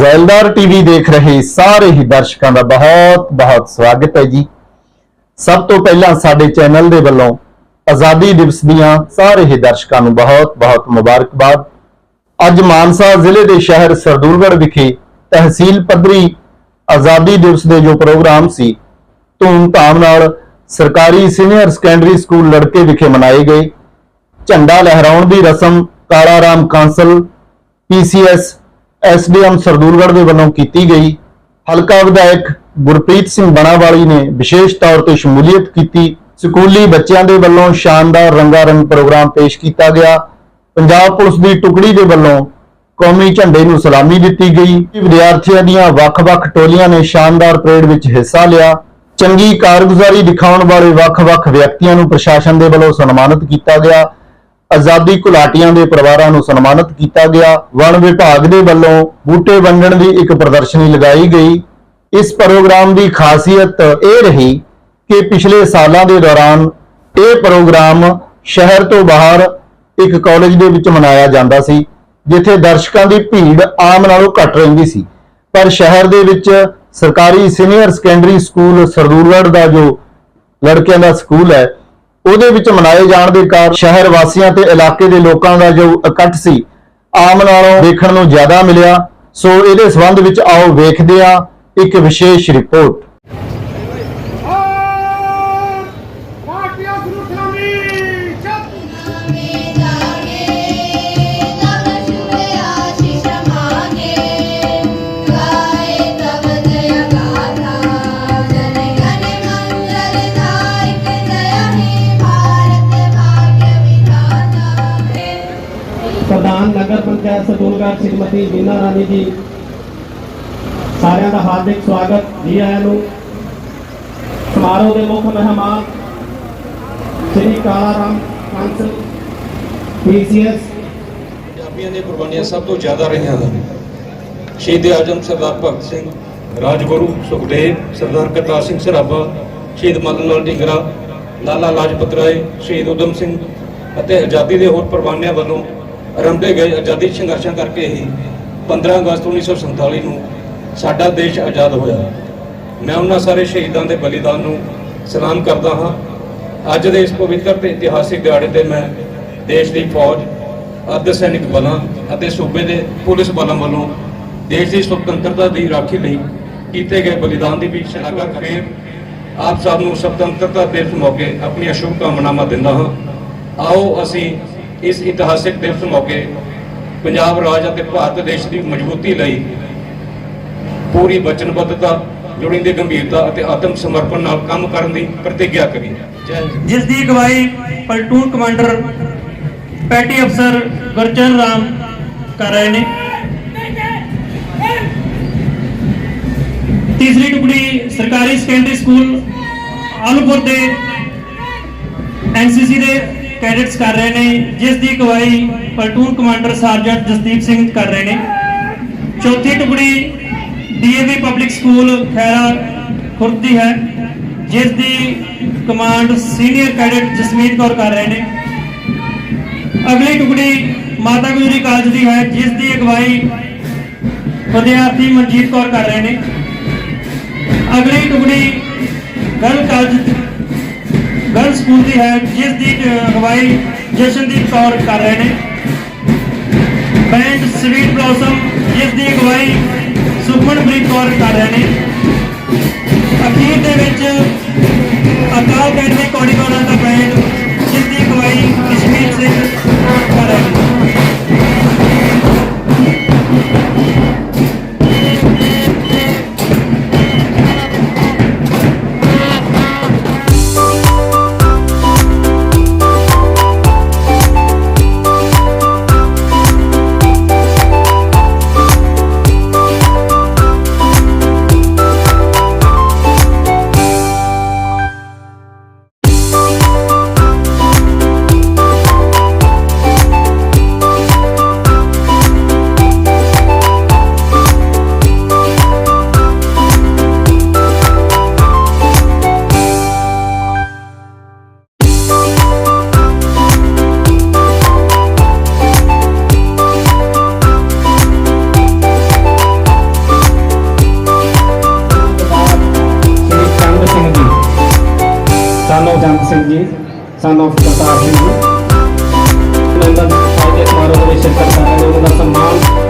ਜ਼ੈਲਦਾਰ TV ਦੇਖ ਰਹੇ ਸਾਰੇ ਹੀ ਦਰਸ਼ਕਾਂ ਦਾ ਬਹੁਤ ਬਹੁਤ ਸਵਾਗਤ ਹੈ ਜੀ। ਸਭ ਤੋਂ ਪਹਿਲਾਂ ਸਾਡੇ ਚੈਨਲ ਦੇ ਵੱਲੋਂ ਆਜ਼ਾਦੀ ਦਿਵਸ ਦੀਆਂ ਸਾਰੇ ਹੀ ਦਰਸ਼ਕਾਂ ਨੂੰ ਬਹੁਤ ਬਹੁਤ ਮੁਬਾਰਕਬਾਦ। ਅੱਜ ਮਾਨਸਾ ਜ਼ਿਲ੍ਹੇ ਦੇ ਸ਼ਹਿਰ ਸਰਦੂਲਗੜ੍ਹ ਵਿਖੇ ਤਹਿਸੀਲ ਪੱਧਰੀ ਆਜ਼ਾਦੀ ਦਿਵਸ ਦੇ ਜੋ ਪ੍ਰੋਗਰਾਮ ਸੀ, ਧੂਮਧਾਮ ਨਾਲ ਸਰਕਾਰੀ ਸੀਨੀਅਰ ਸੈਕੰਡਰੀ ਸਕੂਲ ਲੜਕੇ ਵਿਖੇ ਮਨਾਏ ਗਏ। ਝੰਡਾ ਲਹਿਰਾਉਣ ਦੀ ਰਸਮ ਕਾਲਾ ਰਾਮ ਕਾਂਸਲ ਪੀਸੀਐਸ ਐਸਡੀਐਮ ਸਰਦੂਲਗੜ੍ਹ ਦੇ ਵੱਲੋਂ ਕੀਤੀ ਗਈ। ਹਲਕਾ ਵਿਧਾਇਕ ਗੁਰਪ੍ਰੀਤ ਸਿੰਘ ਬਣਾਵਾਲੀ ਨੇ ਵਿਸ਼ੇਸ਼ ਤੌਰ ਤੇ ਸ਼ਮੂਲੀਅਤ ਕੀਤੀ। ਸਕੂਲੀ ਬੱਚਿਆਂ ਦੇ ਵੱਲੋਂ ਸ਼ਾਨਦਾਰ ਰੰਗਾਰੰਗ ਪ੍ਰੋਗਰਾਮ ਪੇਸ਼ ਕੀਤਾ ਗਿਆ। ਪੰਜਾਬ ਪੁਲਿਸ ਦੀ ਟੁਕੜੀ ਦੇ ਵੱਲੋਂ ਕੌਮੀ ਝੰਡੇ ਨੂੰ ਸਲਾਮੀ ਦਿੱਤੀ ਗਈ। ਵਿਦਿਆਰਥੀਆਂ ਦੀਆਂ ਵੱਖ-ਵੱਖ ਟੋਲੀਆਂ ਨੇ ਸ਼ਾਨਦਾਰ ਪਰੇਡ ਵਿੱਚ ਹਿੱਸਾ ਲਿਆ। ਚੰਗੀ ਕਾਰਗੁਜ਼ਾਰੀ ਦਿਖਾਉਣ ਵਾਲੇ ਵੱਖ-ਵੱਖ ਵਿਅਕਤੀਆਂ ਨੂੰ ਪ੍ਰਸ਼ਾਸਨ ਦੇ ਵੱਲੋਂ ਸਨਮਾਨਿਤ ਕੀਤਾ ਗਿਆ। ਆਜ਼ਾਦੀ ਘੁਲਾਟੀਆਂ ਦੇ ਪਰਿਵਾਰਾਂ ਨੂੰ ਸਨਮਾਨਿਤ ਕੀਤਾ ਗਿਆ। ਵਣ ਵਿਭਾਗ ਦੇ ਵੱਲੋਂ ਬੂਟੇ ਵੰਡਣ ਦੀ ਇੱਕ ਪ੍ਰਦਰਸ਼ਨੀ ਲਗਾਈ ਗਈ। ਇਸ ਪ੍ਰੋਗਰਾਮ ਦੀ ਖਾਸੀਅਤ ਇਹ ਰਹੀ ਕਿ ਪਿਛਲੇ ਸਾਲਾਂ ਦੇ ਦੌਰਾਨ ਇਹ ਪ੍ਰੋਗਰਾਮ ਸ਼ਹਿਰ ਤੋਂ ਬਾਹਰ ਇੱਕ ਕਾਲਜ ਦੇ ਵਿੱਚ ਮਨਾਇਆ ਜਾਂਦਾ ਸੀ, ਜਿੱਥੇ ਦਰਸ਼ਕਾਂ ਦੀ ਭੀੜ ਆਮ ਨਾਲੋਂ ਘੱਟ ਰਹਿੰਦੀ ਸੀ। ਪਰ ਸ਼ਹਿਰ ਦੇ ਵਿੱਚ ਸਰਕਾਰੀ ਸੀਨੀਅਰ ਸੈਕੰਡਰੀ ਸਕੂਲ ਸਰਦੂਲਗੜ੍ਹ ਦਾ ਜੋ ਲੜਕਿਆਂ ਦਾ ਸਕੂਲ ਹੈ ਉਹਦੇ ਵਿੱਚ ਮਨਾਏ ਜਾਣ ਦੇ ਕਾਰਨ ਸ਼ਹਿਰ ਵਾਸੀਆਂ ਤੇ ਇਲਾਕੇ ਦੇ ਲੋਕਾਂ ਦਾ ਜੋ ਇਕੱਠ ਸੀ, ਆਮ ਨਾਲੋਂ ਦੇਖਣ ਨੂੰ ਜ਼ਿਆਦਾ ਮਿਲਿਆ। ਸੋ ਇਹਦੇ ਸੰਬੰਧ ਵਿੱਚ ਆਓ ਵੇਖਦੇ ਹਾਂ ਇੱਕ ਵਿਸ਼ੇਸ਼ ਰਿਪੋਰਟ। ਪ੍ਰਧਾਨ ਨਗਰ ਪੰਚਾਇਤ ਸਤੂਲਗੜ੍ਹ ਸ਼੍ਰੀਮਤੀ ਬੀਨਾ ਰਾਣੀ ਜੀ। ਸਾਰਿਆਂ ਦਾ ਹਾਰਦਿਕ ਸਵਾਗਤ ਜੀ ਆਇਆਂ ਨੂੰ। ਸਮਾਰੋਹ ਦੇ ਮੁੱਖ ਮਹਿਮਾਨ ਸ੍ਰੀ ਕਾਲਾ ਕਾਂਸਲ ਪੀਸੀਐਸ। ਪੰਜਾਬੀਆਂ ਦੀਆਂ ਕੁਰਬਾਨੀਆਂ ਸਭ ਤੋਂ ਜ਼ਿਆਦਾ ਰਹੀਆਂ ਹਨ। ਸ਼ਹੀਦ ਆਜਮ ਸਰਦਾਰ ਭਗਤ ਸਿੰਘ, ਰਾਜਗੁਰੂ ਸੁਖਦੇਵ, ਸਰਦਾਰ ਕਰਤਾਰ ਸਿੰਘ ਸਰਾਭਾ, ਸ਼ਹੀਦ ਮਦਨ ਲਾਲ ਢਿੰਗਰਾ, ਲਾਲਾ ਲਾਜਪਤ ਰਾਏ, ਸ਼ਹੀਦ ਉਦਮ ਸਿੰਘ ਅਤੇ ਆਜ਼ਾਦੀ ਦੇ ਹੋਰ ਕੁਰਬਾਨੀਆਂ ਵੱਲੋਂ ਆਰੰਭੇ ਗਏ ਆਜ਼ਾਦੀ ਸੰਘਰਸ਼ਾਂ ਕਰਕੇ ਹੀ 15 ਅਗਸਤ 1947 ਨੂੰ ਸਾਡਾ ਦੇਸ਼ ਆਜ਼ਾਦ ਹੋਇਆ। ਮੈਂ ਉਹਨਾਂ ਸਾਰੇ ਸ਼ਹੀਦਾਂ ਦੇ ਬਲੀਦਾਨ ਨੂੰ ਸਲਾਮ ਕਰਦਾ ਹਾਂ। ਅੱਜ ਦੇ ਇਸ ਪਵਿੱਤਰ ਤੇ ਇਤਿਹਾਸਿਕ ਦਿਹਾੜੇ ਤੇ ਮੈਂ ਦੇਸ਼ ਦੀ ਫੌਜ, ਅਰਧ ਸੈਨਿਕ ਬਲਾਂ ਅਤੇ ਸੂਬੇ ਦੇ ਪੁਲਿਸ ਬਲਾਂ ਵੱਲੋਂ ਦੇਸ਼ ਦੀ ਸੁਤੰਤਰਤਾ ਦੀ ਰਾਖੀ ਲਈ ਕੀਤੇ ਗਏ ਬਲੀਦਾਨ ਦੀ ਵੀ ਸ਼ਲਾਘਾ ਕਰੇ ਆਪ ਸਭ ਨੂੰ ਸੁਤੰਤਰਤਾ ਦਿਵਸ ਮੌਕੇ ਆਪਣੀਆਂ ਸ਼ੁਭ ਕਾਮਨਾਵਾਂ ਦਿੰਦਾ ਹਾਂ। ਆਓ ਅਸੀਂ ਇਸ ਇਤਿਹਾਸਿਕ ਦਿਵਸ ਮੌਕੇ ਪੰਜਾਬ ਰਾਜ ਅਤੇ ਭਾਰਤ ਦੇਸ਼ ਦੀ ਮਜ਼ਬੂਤੀ ਲਈ ਪੂਰੀ ਵਚਨਬੱਧਤਾ ਲੋੜੀਂਦੀ ਗੰਭੀਰਤਾ ਅਤੇ ਆਤਮ ਸਮਰਪਣ ਨਾਲ ਕੰਮ ਕਰਨ ਦੀ ਪ੍ਰਤੀਗਿਆ ਕਰੀਏ ਜਿਸ ਦੀ ਅਗਵਾਈ ਪਲਟੂਨ ਕਮਾਂਡਰ ਪੈਟੀ ਅਫਸਰ ਗੁਰਚਰਨ ਰਾਮ ਕਰ ਰਹੇ ਨੇ। ਤੀਸਰੀ ਟੁਕੜੀ ਸਰਕਾਰੀ ਸੈਕੰਡਰੀ ਸਕੂਲ ਆਲੂਪੁਰ ਦੇ ਐਨਸੀਸੀ ਦੇ ਕੈਡੇਟਸ ਕਰ ਰਹੇ ਨੇ ਜਿਸ ਦੀ ਅਗਵਾਈ platoon commander sergeant Jasdeep Singh ਕਰ ਰਹੇ ਨੇ। ਚੌਥੀ ਟੁਕੜੀ DAV public school Khaira Khurd ਦੀ ਹੈ ਜਿਸ ਦੀ command senior cadet Jasmeet Kaur ਕਰ ਰਹੇ ਨੇ। ਅਗਲੀ ਟੁਕੜੀ ਮਾਤਾ ਗੁਜਰੀ ਕਾਲਜ ਦੀ ਹੈ ਜਿਸ ਦੀ ਅਗਵਾਈ ਵਿਦਿਆਰਥੀ ਮਨਜੀਤ ਕੌਰ ਕਰ ਰਹੇ ਨੇ। ਅਗਲੀ ਟੁਕੜੀ ਗਰਲ ਕਾਲਜ ਗਰਲ ਸਕੂਲ ਦੀ ਹੈ ਜਿਸ ਦੀ ਅਗਵਾਈ ਜਸ਼ਨਦੀਪ ਕੌਰ ਕਰ ਰਹੇ ਨੇ। ਬੈਂਡ ਸਵੀਟ ਬਲੌਸਮ ਜਿਸ ਦੀ ਅਗਵਾਈ ਸੁਖਮਨਪ੍ਰੀਤ ਕੌਰ ਕਰ ਰਹੇ ਨੇ। ਅਖੀਰ ਦੇ ਵਿੱਚ ਅਕਾਲ ਅਕੈਡਮੀ ਕੋੜੀਵਾਲਾ ਦਾ ਬੈਂਡ ਆਫ ਜੰਗ ਸਿੰਘ ਜੀ ਸਨ ਆਫ ਕਰਤਾਰ ਸਿੰਘ ਜੀ ਨੰਦਨ ਸਾਹਿਬ ਦੇ ਸਮਾਰੋਹ ਦੇ ਸ਼ਿਰਕਤ ਕਰਨ ਦਾ ਸਨਮਾਨ